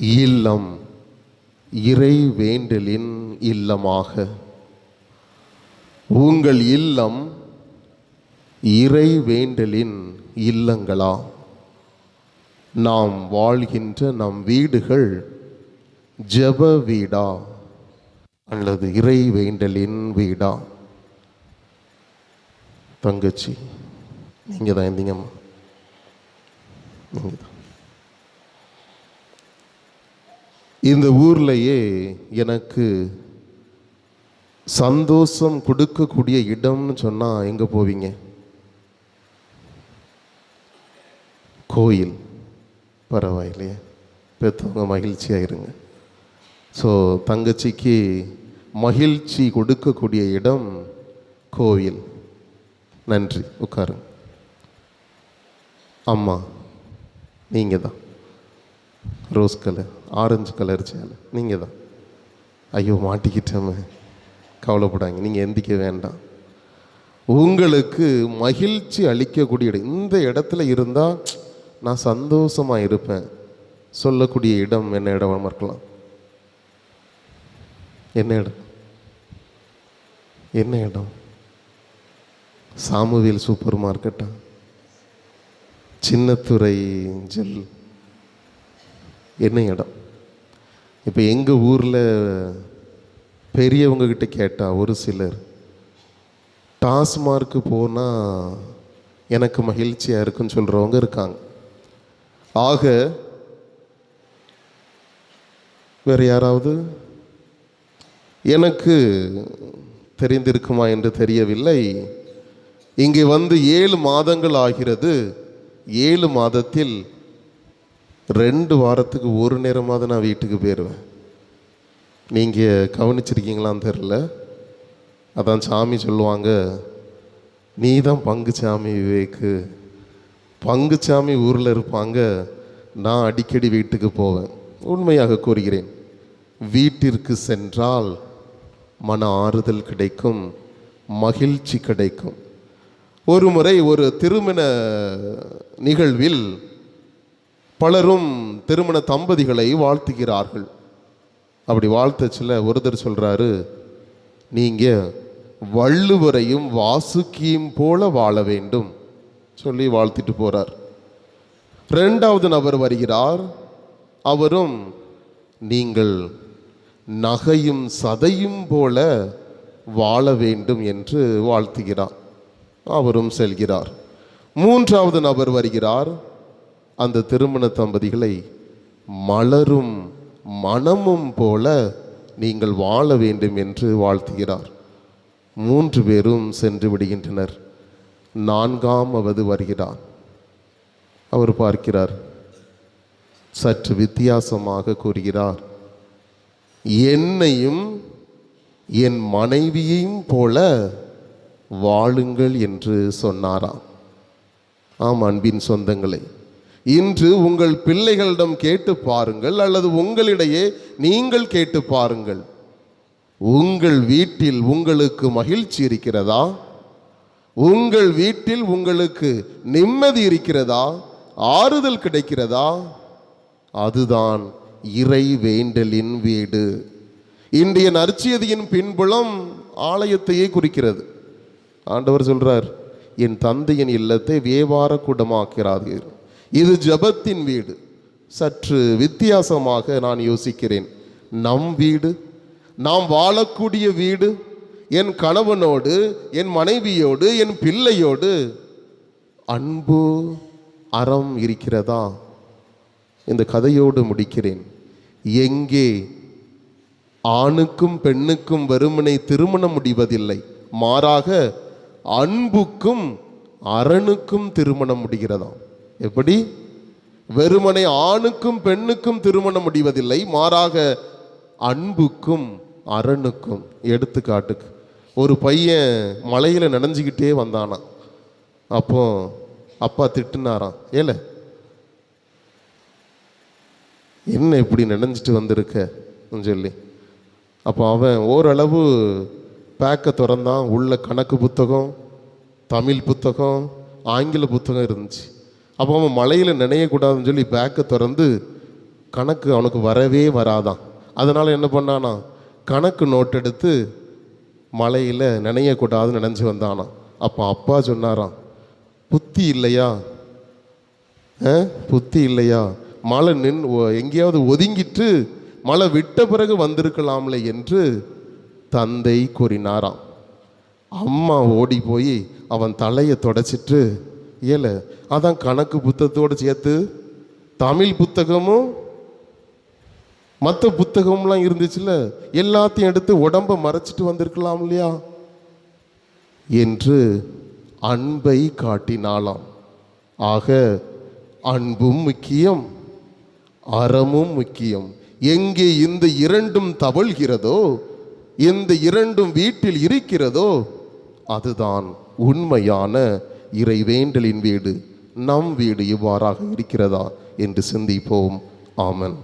இல்லம் இறை வேண்டலின் இல்லமாக. உங்கள் இல்லம் இறை வேண்டலின் இல்லங்களா? நாம் வாழ்கின்ற நம் வீடுகள் ஜெப வீடா? அல்லது இறை வேண்டலின் வீடா? தங்கச்சி நீங்கள் தான் இருந்தீங்கம்மா. நீங்கள் தான் இந்த ஊர்லேயே எனக்கு சந்தோஷம் கொடுக்கக்கூடிய இடம்னு சொன்னால் எங்கே போவீங்க? கோயில். பரவாயில்லையே. பெற்றவங்க மகிழ்ச்சியாக இருங்க ஸோ தங்கச்சிக்கு மகிழ்ச்சி கொடுக்கக்கூடிய இடம் கோவில். நன்றி. உட்காருங்க. அம்மா நீங்கள் தான் ரோஸ் கலர் ஆரஞ்சு கலர் சேலை. நீங்கள் தான். ஐயோ மாட்டிக்கிட்டோமே. கவலைப்படாங்க நீங்கள் எந்திக்க வேண்டாம். உங்களுக்கு மகிழ்ச்சி அளிக்கக்கூடிய இடம் இந்த இடத்துல இருந்தால் நான் சந்தோஷமாக இருப்பேன். சொல்லக்கூடிய இடம் என்ன இடமா? இருக்கலாம் என்ன இடம்? என்ன இடம்? சாமுவேல் சூப்பர் மார்க்கெட்டா? சின்னத்துறை ஜெல். என்ன இடம்? இப்போ எங்கள் ஊரில் பெரியவங்கக்கிட்ட கேட்டால் ஒரு சிலர் டாஸ்மார்க்கு போனால் எனக்கு மகிழ்ச்சியாக இருக்குன்னு சொல்கிறவங்க இருக்காங்க. ஆக வேறு யாராவது? எனக்கு தெரிந்திருக்குமா என்று தெரியவில்லை. இங்கே வந்து ஏழு மாதங்கள் ஆகிறது. ஏழு மாதத்தில் ரெண்டு வாரத்துக்கு ஒரு நேரமாவது நான் வீட்டுக்கு போயிடுவேன் நீங்கள் கவனிச்சிருக்கீங்களான்னு தெரில அதான் சாமி சொல்லுவாங்க நீ தான் பங்குச்சாமி விவேக்கு. பங்குச்சாமி ஊரில் இருப்பாங்க. நான் அடிக்கடி வீட்டுக்கு போவேன். உண்மையாக கூறுகிறேன். வீட்டிற்கு சென்றால் மன ஆறுதல் கிடைக்கும் மகிழ்ச்சி கிடைக்கும். ஒரு முறை ஒரு திருமண நிகழ்வில் பலரும் திருமண தம்பதிகளை வாழ்த்துகிறார்கள். அப்படி வாழ்த்தச்சில் ஒருத்தர் சொல்கிறாரு நீங்கள் வள்ளுவரையும் வாசுக்கியும் போல வாழ வேண்டும் சொல்லி வாழ்த்திட்டு போகிறார் ரெண்டாவது நபர் வருகிறார். அவரும் நீங்கள் நகையும் சதையும் போல வாழ வேண்டும் என்று வாழ்த்துகிறார். அவரும் செல்கிறார். மூன்றாவது நபர் வருகிறார். அந்த திருமண தம்பதிகளை மலரும் மனமும் போல நீங்கள் வாழ வேண்டும் என்று வாழ்த்துகிறார். மூன்று பேரும் சென்று விடுகின்றனர். நான்காமவது வருகிறார் அவர் பார்க்கிறார். சற்று வித்தியாசமாக கூறுகிறார். என்னையும் என் மனைவியையும் போல வாழுங்கள் என்று சொன்னாராம். ஆம் அன்பின் சொந்தங்களே இன்று உங்கள் பிள்ளைகளிடம் கேட்டு பாருங்கள் அல்லது உங்களிடையே நீங்கள் கேட்டு பாருங்கள். உங்கள் வீட்டில் உங்களுக்கு மகிழ்ச்சி இருக்கிறதா? உங்கள் வீட்டில் உங்களுக்கு நிம்மதி இருக்கிறதா? ஆறுதல் கிடைக்கிறதா? அதுதான் இறை வேண்டலின் வீடு. இன்றைய நற்செய்தியின் பின்புலம் ஆலயத்தையே குறிக்கிறது. ஆண்டவர் சொல்றார் என் தந்தையின் இல்லத்தை வியாபார கூடமாக்கிறார்கள் இது ஜெபத்தின் வீடு. சற்று வித்தியாசமாக நான் யோசிக்கிறேன். நம் வீடு நாம் வாழக்கூடிய வீடு என் கணவனோடு என் மனைவியோடு என் பிள்ளையோடு அன்பு அறம் இருக்கிறதா? இந்த கதையோடு முடிக்கிறேன். எங்கே ஆணுக்கும் பெண்ணுக்கும் வெறுமனை திருமணம் முடிவதில்லை. மாறாக அன்புக்கும் அரணுக்கும் திருமணம் முடிகிறதாம். எப்படி? வெறுமனை ஆணுக்கும் பெண்ணுக்கும் திருமணம் முடிவதில்லை மாறாக அன்புக்கும் அரணுக்கும். எடுத்துக்காட்டுக்கு ஒரு பையன் மலையில் நனைஞ்சிக்கிட்டே வந்தானா அப்போ அப்பா திட்டுனாராம் ஏல என்ன இப்படி நினைஞ்சிட்டு வந்திருக்க? சொல்லி. அப்போ அவன் ஓரளவு பேக்கை திறந்தான். உள்ள கணக்கு புத்தகம் தமிழ் புத்தகம் ஆங்கில புத்தகம் இருந்துச்சு. அப்போ அவன் மலையில் நினையக்கூடாதுன்னு சொல்லி பேக்கை திறந்து கணக்கு அவனுக்கு வரவே வராதான். அதனால் என்ன பண்ணானா கணக்கு நோட் எடுத்து மலையில் நினையக்கூடாதுன்னு நினச்சி வந்தானாம். அப்போ அப்பா சொன்னாராம் புத்தி இல்லையா? ஆ? புத்தி இல்லையா? மழை நின் எங்கேயாவது ஒதுங்கிட்டு மழை விட்ட பிறகு வந்திருக்கலாம்ல என்று தந்தை கூறினாராம். அம்மா ஓடி போய் அவன் தலையை தொடச்சிட்டு ஏல அதான் கணக்கு புத்தகத்தோடு சேர்த்து தமிழ் புத்தகமும் மற்ற புத்தகம்லாம் இருந்துச்சுல்ல எல்லாத்தையும் எடுத்து உடம்ப மறைச்சிட்டு வந்திருக்கலாம் இல்லையா? என்று அன்பை காட்டினாளாம். ஆக அன்பும் முக்கியம் அறமும் முக்கியம். எங்கே இந்த இரண்டும் தவழ்கிறதோ இந்த இரண்டும் வீட்டில் இருக்கிறதோ அதுதான் உண்மையான இறைவேண்டலின் வீடு நம் வீடு இவ்வாறாக இருக்கிறதா என்று சிந்திப்போம். ஆமன்.